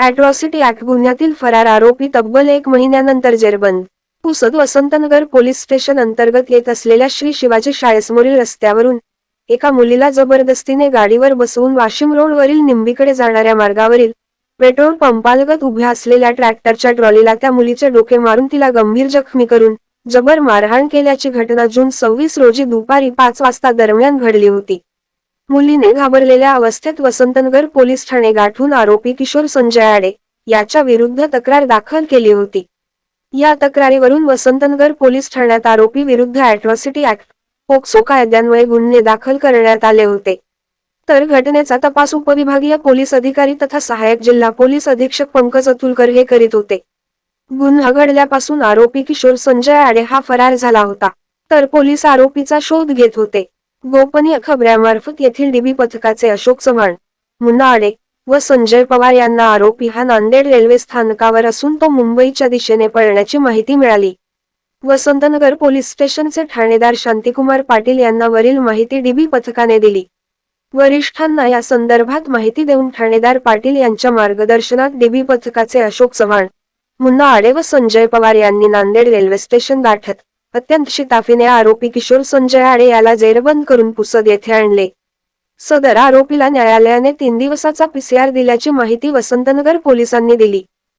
Atrocity act गुन्ह्यातील फरार आरोपी तब्बल एक महिन्यानंतर जेरबंद. पुसद वसंतनगर पोलीस स्टेशन अंतर्गत येत असलेल्या श्री शिवाजी शाळेसमोरील रस्त्यावरून एका मुलीला जबरदस्तीने गाडीवर बसवून वाशिम रोडवरील निंबीकडे जाणाऱ्या मार्गावरील पेट्रोल पंपालगत उभ्या असलेल्या ट्रॅक्टरच्या ट्रॉलीला त्या मुलीचे डोके मारून तिला गंभीर जखमी करून जबर मारहाण केल्याची घटना जून सव्वीस रोजी दुपारी पाच वाजता दरम्यान घडली होती. मुलीने घाबरलेल्या अवस्थेत वसंतनगर पोलीस ठाणे गाठून आरोपी किशोर संजय आडे याच्या विरुद्ध तक्रार दाखल केली होती. या तक्रारीवरून वसंतनगर पोलीस ठाण्यात आरोपी विरुद्ध अॅट्रॉसिटी ऍक्ट पोक्सो कायद्यान्वये गुन्हे दाखल करण्यात आले होते. तर घटनेचा तपास उपविभागीय पोलीस अधिकारी तथा सहाय्यक जिल्हा पोलीस अधीक्षक पंकज अतुलकर हे करीत होते. गुन्हा घडल्यापासून आरोपी किशोर संजय आडे हा फरार झाला होता तर पोलीस आरोपीचा शोध घेत होते. गोपनीय खबऱ्यामार्फत येथील डीबी पथकाचे अशोक चव्हाण मुन्ना आडे व संजय पवार यांना आरोपी हा नांदेड रेल्वे स्थानकावर असून तो मुंबईच्या दिशेने पळण्याची माहिती मिळाली. वसंतनगर पोलीस स्टेशनचे ठाणेदार शांतिकुमार पाटील यांना वरील माहिती डीबी पथकाने दिली. वरिष्ठांना या संदर्भात माहिती देऊन ठाणेदार पाटील यांच्या मार्गदर्शनात डीबी पथकाचे अशोक चव्हाण मुन्ना आडे व संजय पवार यांनी नांदेड रेल्वे स्टेशन गाठत अत्यंत शिताफीने आरोपी किशोर संजय आडे याला जेरबंद करून पुसद येथे आणले. सदर आरोपीला न्यायालयाने तीन दिवसाचा पीसीआर दिल्याची माहिती वसंतनगर पोलिसांनी दिली.